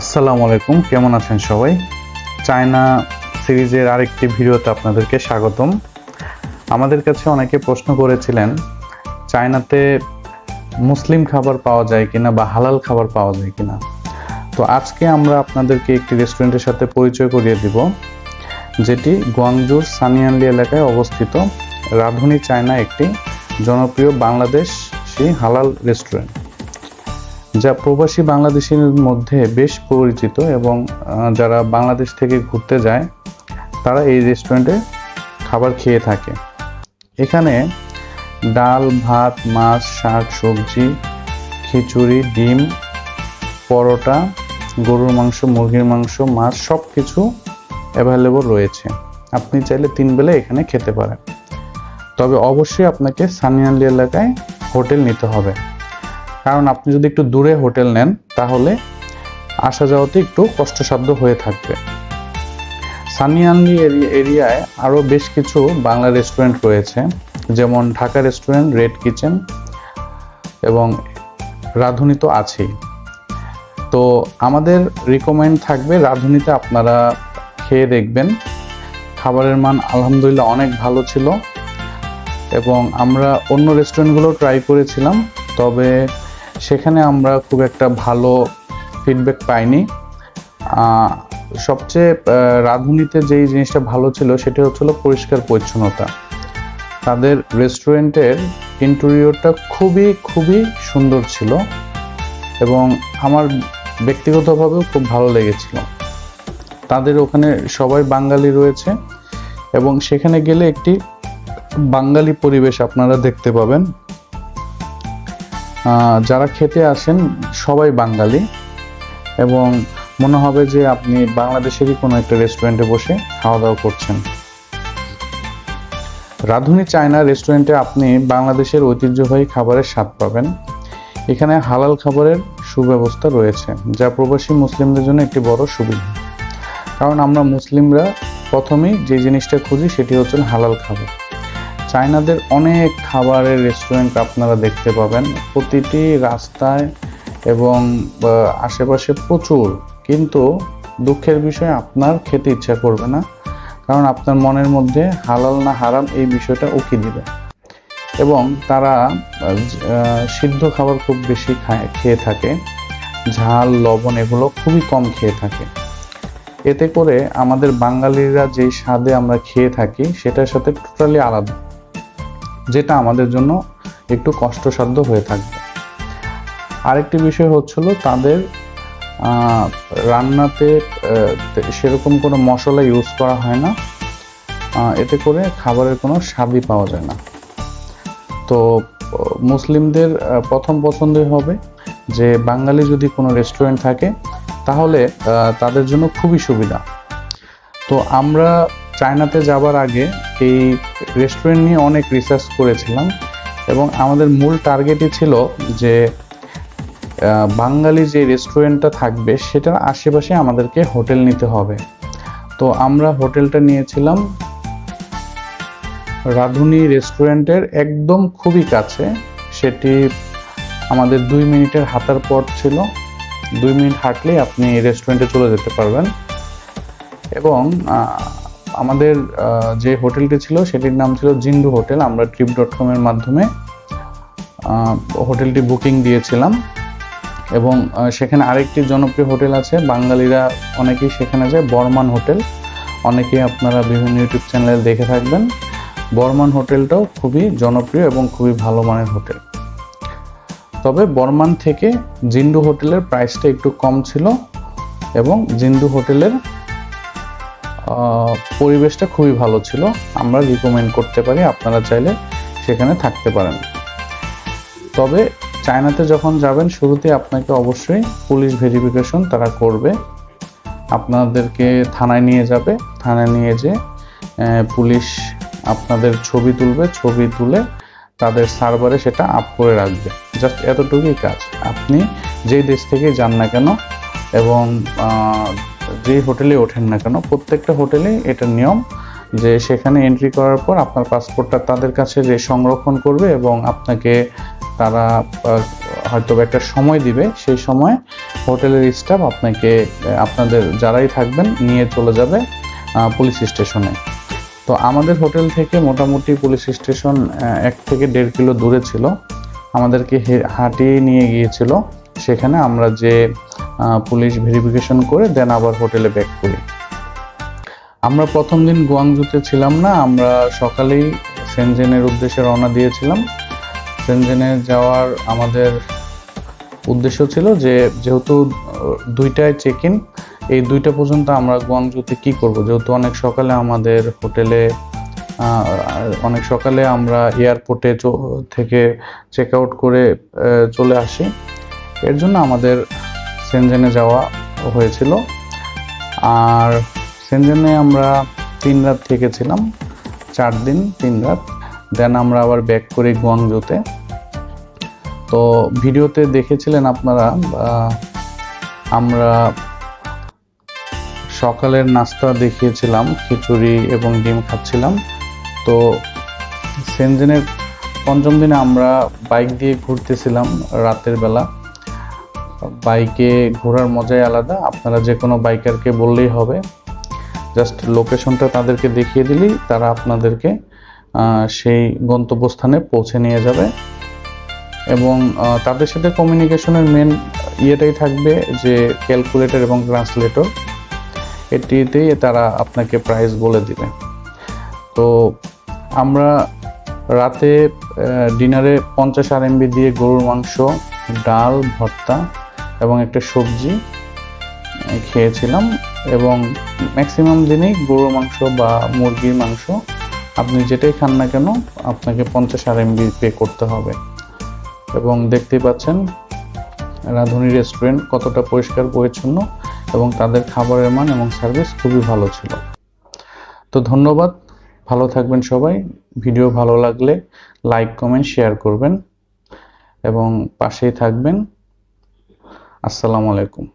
আসসালামু আলাইকুম, কেমন আছেন সবাই? চায়না সিরিজের আরেকটি ভিডিওতে আপনাদেরকে স্বাগতম। আমাদের কাছে অনেকে প্রশ্ন করেছিলেন, চায়নাতে মুসলিম খাবার পাওয়া যায় কিনা বা হালাল খাবার পাওয়া যায় কিনা? তো আজকে আমরা আপনাদেরকে একটি রেস্টুরেন্টের সাথে পরিচয় করিয়ে দিব, যেটি গুয়াংজুর সানিয়ানলি এলাকায় অবস্থিত। রাধুনি চায়না একটি জনপ্রিয় বাংলাদেশ বাংলাদেশি হালাল রেস্টুরেন্ট। যা প্রবাসী বাংলাদেশীর মধ্যে বেশ পরিচিত এবং যারা বাংলাদেশ থেকে ঘুরতে যায়, তারা এই রেস্টুরেন্টে খাবার খেয়ে থাকে। এখানে ডাল, ভাত, মাছ, শাক, সবজি, খিচুড়ি, ডিম, পরোটা, গরুর মাংস, মুরগির মাংস, মাছ সব কিছু অ্যাভেলেবল রয়েছে। আপনি চাইলে তিন বেলা এখানে খেতে পারেন। তবে অবশ্যই আপনাকে সানিয়ালি এলাকায় হোটেল নিতে হবে। কারণ আপনি যদি একটু দূরে হোটেল নেন, তাহলে আসা যাওয়াতে একটু কষ্টসাধ্য হয়ে থাকবে। সানিয়ানলি এরিয়ায় আরও বেশ কিছু বাংলা রেস্টুরেন্ট রয়েছে, যেমন ঢাকা রেস্টুরেন্ট, রেড কিচেন এবং রাঁধুনি তো আছেই। তো আমাদের রিকমেন্ড থাকবে রাঁধুনিতে আপনারা খেয়ে দেখবেন। খাবারের মান আলহামদুলিল্লাহ অনেক ভালো ছিল এবং আমরা অন্য রেস্টুরেন্টগুলো ট্রাই করেছিলাম, তবে সেখানে আমরা খুব একটা ভালো ফিডব্যাক পাইনি। সবচেয়ে রাঁধুনিতে যেই জিনিসটা ভালো ছিল সেটা হচ্ছিল পরিষ্কার পরিচ্ছন্নতা। তাদের রেস্টুরেন্টের ইন্টেরিয়রটা খুবই খুবই সুন্দর ছিল এবং আমার ব্যক্তিগতভাবেও খুব ভালো লেগেছিল। তাদের ওখানে সবাই বাঙালি রয়েছে এবং সেখানে গেলে একটি বাঙালি পরিবেশ আপনারা দেখতে পাবেন। যারা খেতে আসেন, সবাই বাঙালি। এবং মনে হবে যে আপনি বাংলাদেশেরই কোনো একটা রেস্টুরেন্টে বসে খাওয়া দাওয়া করছেন। রাধুনি চায়না রেস্টুরেন্টে আপনি বাংলাদেশের ঐতিহ্যবাহী খাবারের স্বাদ পাবেন। এখানে হালাল খাবারের সুব্যবস্থা রয়েছে, যা প্রবাসী মুসলিমদের জন্য একটি বড় সুবিধা। কারণ আমরা মুসলিমরা প্রথমেই যে জিনিসটা খুঁজি, সেটি হচ্ছে হালাল খাবার। চায়নাদের অনেক খাবারের রেস্টুরেন্ট আপনারা দেখতে পাবেন। প্রতিটি রাস্তায় এবং আশেপাশে প্রচুর। কিন্তু দুঃখের বিষয়, আপনার খেতে ইচ্ছা করবে না। কারণ আপনার মনের মধ্যে হালাল না হারাম এই বিষয়টা উকি দিবে। এবং তারা সিদ্ধ খাবার খুব বেশি খায়, খেয়ে থাকে। ঝাল, লবণ এগুলো খুবই কম খেয়ে থাকে। এতে করে আমাদের বাঙালিরা যেই স্বাদে আমরা খেয়ে থাকি, সেটার সাথে টোটালি আলাদা। যেটা আমাদের জন্য একটু কষ্টসাধ্য হয়ে থাকবে। আরেকটি বিষয় হচ্ছিল তাদের রান্নাতে সেরকম কোনো মশলা ইউজ করা হয় না। এতে করে খাবারের কোনো স্বাদই পাওয়া যায় না। তো, মুসলিমদের প্রথম পছন্দই হবে যে বাঙালি যদি কোনো রেস্টুরেন্ট থাকে, তাহলে তাদের জন্য খুবই সুবিধা। তো আমরা চায়নাতে যাবার আগে এই রেস্টুরেন্ট নিয়ে অনেক রিসার্চ করেছিলাম এবং আমাদের মূল টার্গেটই ছিল যে বাঙালি যে রেস্টুরেন্টটা থাকবে সেটার আশেপাশে আমাদেরকে হোটেল নিতে হবে। তো আমরা হোটেলটা নিয়েছিলাম রাধুনি রেস্টুরেন্টের একদম খুবই কাছে। সেটি আমাদের দুই মিনিটের হাতার পথ ছিল। দুই মিনিট হাঁটলেই আপনি রেস্টুরেন্টে চলে যেতে পারবেন। এবং আমাদের যে হোটেলটি ছিল সেটির নাম ছিল জিন্দু হোটেল। আমরা ট্রিপ ডট কমের মাধ্যমে হোটেলটি বুকিং দিয়েছিলাম। এবং সেখানে আরেকটি জনপ্রিয় হোটেল আছে, বাঙালিরা অনেকেই সেখানে যায়, বর্মান হোটেল। অনেকেই আপনারা বিভিন্ন ইউটিউব চ্যানেলে দেখে থাকবেন। বর্মান হোটেলটাও খুবই জনপ্রিয় এবং খুবই ভালো মানের হোটেল। তবে বর্মান থেকে জিন্দু হোটেলের প্রাইসটা একটু কম ছিল এবং জিন্দু হোটেলের পরিবেশটা খুবই ভালো ছিল। আমরা রিকমেন্ড করতে পারি, আপনারা চাইলে সেখানে থাকতে পারেন। তবে চায়নাতে যখন যাবেন শুরুতে আপনাকে অবশ্যই পুলিশ ভেরিফিকেশন তারা করবে। আপনাদেরকে থানায় নিয়ে যাবে। থানায় নিয়ে যে পুলিশ আপনাদের ছবি তুলবে, ছবি তুলে তাদের সার্ভারে সেটা আপ করে রাখবে। জাস্ট এতটুকুই কাজ। আপনি যেই দেশ থেকে যান না কেন, এবং যেই হোটেলে ওঠেন না কেন, প্রত্যেকটা হোটেলেই এটা নিয়ম যে সেখানে এন্ট্রি করার পর আপনার পাসপোর্টটা তাদের কাছে যে সংরক্ষণ করবে এবং আপনাকে তারা হয়তো একটা সময় দিবে, সেই সময় হোটেলের স্টাফ আপনাকে আপনাদের যারাই থাকবেন নিয়ে চলে যাবে পুলিশ স্টেশনে তো আমাদের হোটেল থেকে মোটামুটি পুলিশ স্টেশন এক থেকে দেড় কিলো দূরে ছিল। আমাদেরকে হাঁটিয়ে নিয়ে গিয়েছিল। সেখানে আমরা যে পুলিশ ভেরিফিকেশন করে, দেন আবার হোটেলে ব্যাক করি। আমরা প্রথম দিন গুয়াংজুতে ছিলাম না, আমরা সকালেই সেনজেনের উদ্দেশ্যে রওনা দিয়েছিলাম। সেনজেনে যাওয়ার আমাদের উদ্দেশ্য ছিল যে, যেহেতু দুইটায় চেক ইন এই দুইটা পর্যন্ত আমরা গুয়াংজুতে কি করব? যেহেতু অনেক সকালে আমাদের হোটেলে অনেক সকালে আমরা এয়ারপোর্টে থেকে চেক আউট করে চলে আসি। এর জন্য আমাদের সেনজেনে যাওয়া হয়েছিল। আর সেনজেনে আমরা তিন রাত থেকেছিলাম। চার দিন, তিন রাত। দেন আমরা আবার ব্যাক করি গুয়াংজুতে তো ভিডিওতে দেখেছিলেন আপনারা আমরা সকালের নাস্তা দেখিয়েছিলাম, খিচুড়ি এবং ডিম খাচ্ছিলাম। তো সেনজেনের পঞ্চম দিনে আমরা বাইক দিয়ে ঘুরতেছিলাম রাতের বেলা। বাইকে ঘোরার মজাই আলাদা। আপনারা যে কোনো বাইকারকে বললেই হবে। জাস্ট লোকেশনটা তাদেরকে দেখিয়ে দিলেই তারা আপনাদেরকে সেই গন্তব্যস্থানে পৌঁছে নিয়ে যাবে। এবং তাদের সাথে কমিউনিকেশনের মেন ইয়েটাই থাকবে যে ক্যালকুলেটর এবং ট্রান্সলেটর এটিতেই তারা আপনাকে প্রাইস বলে দিবে। তো আমরা রাতে ডিনারে পঞ্চাশ আর এমবি দিয়ে গরুর মাংস, ডাল, ভর্তা এবং একটা সবজি খেয়েছিলাম। এবং ম্যাক্সিমাম দিনই গরুর মাংস বা মুরগির মাংস আপনি যেটাই খান না কেন, আপনাকে পঞ্চাশ আর এমবি পে করতে হবে। এবং দেখতেই পাচ্ছেন, রাঁধুনি রেস্টুরেন্ট কতটা পরিষ্কার, পরিচ্ছন্ন এবং তাদের খাবারের মান এবং সার্ভিস খুবই ভালো ছিল। তো ধন্যবাদ, ভালো থাকবেন সবাই। ভিডিও ভালো লাগলে লাইক কমেন্ট শেয়ার করবেন। এবং পাশেই থাকবেন। আসসালামু আলাইকুম।